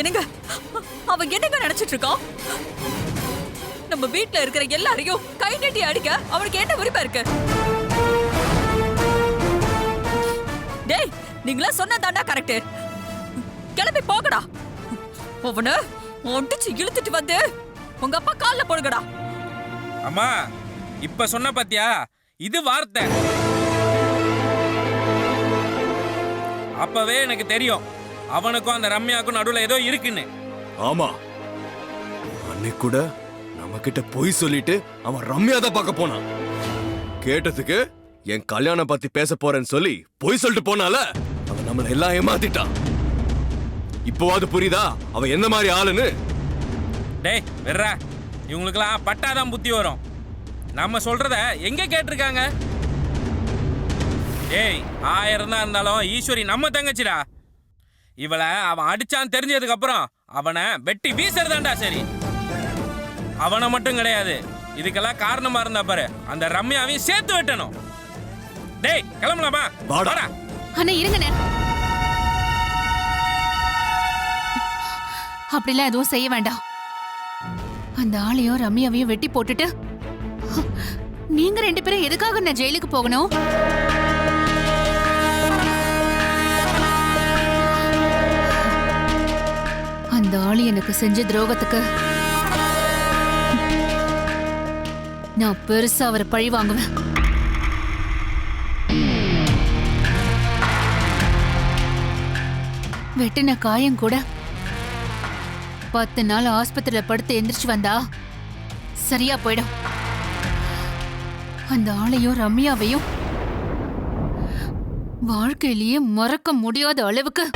இருக்கான் நம்ம வீட்ல இருக்கிற எல்லாரையும் கை நீட்டி அடிக்க அவனுக்கு என்ன உரிமை இருக்கு? டேய் நீங்களா சொன்னதாண்டா கரெக்ட் கிளம்பி போகடா அவன ஒட்டிச்சு இழுத்துட்டு வந்து உங்க அப்பா கால்ல போடுங்கடா. அம்மா இப்ப சொன்ன பாத்தியா? இது வார்த்தை. அப்பவே எனக்கு தெரியும். அவனுக்கும் அந்த ரம்யாவுக்கும் நடுவுல ஏதோ இருக்குன்னு. ஆமா. அன்னைக்கு கூட நம்ம கிட்ட பொய் சொல்லிட்டு அவன் ரம்யா தான் பார்க்க போனான். கேட்டதுக்கு என் கல்யாணம் பத்தி பேச போறேன்னு சொல்லி பொய் சொல்லிட்டு போனால அவன் நம்மள எல்லாம் ஏமாத்திட்டான். இப்போவாது புரியுதா? அவன் எந்த மாதிரி ஆளுன்னு? டேய் வெர்றா இவங்களுக்கெல்லாம் பட்டாதான் புத்தி வரும். நம்ம சொல்றத எங்க கேட்டிருக்காங்க? டேய் ஆயிரம் தான் இருந்தாலும் ஈஸ்வரி நம்ம தங்கச்சிடா. இவளை அவன் அடிச்சான்னு தெரிஞ்சதுக்கு அப்புறம் அவனை வெட்டி வீசுறதாண்டா சரி. அவனை மட்டும் கிடையாது. இதுக்கெல்லாம் காரணமா இருந்தா பாரு. அந்த ரம்யாவையும் சேர்த்து வெட்டணும். டேய் கிளம்பலாமா வாடா. வாடா. அண்ணா இருங்கண்ணே அப்படிலாம் எதுவும் செய்ய வேண்டாம். அந்த ஆளையும் ரம்யாவையும் வெட்டி போட்டுட்டு நீங்க ரெண்டு பேரும் எதுக்காக நான் ஜெயிலுக்கு போகணும்? அந்த ஆளு எனக்கு செஞ்ச துரோகத்துக்கு. நான் பெருசா அவரை பழி வாங்குவேன். வெட்டின காயம் கூட பத்து நாள் ஆஸ்பத்திரியில படுத்து எந்திரிச்சு வந்தா சரியா போயிடும். அந்த ஆளையும் ரம்யாவையும் வாழ்க்கையிலேயே மறக்க முடியாத அளவுக்கு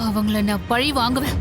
அவங்கள நான் பழி வாங்குவேன்.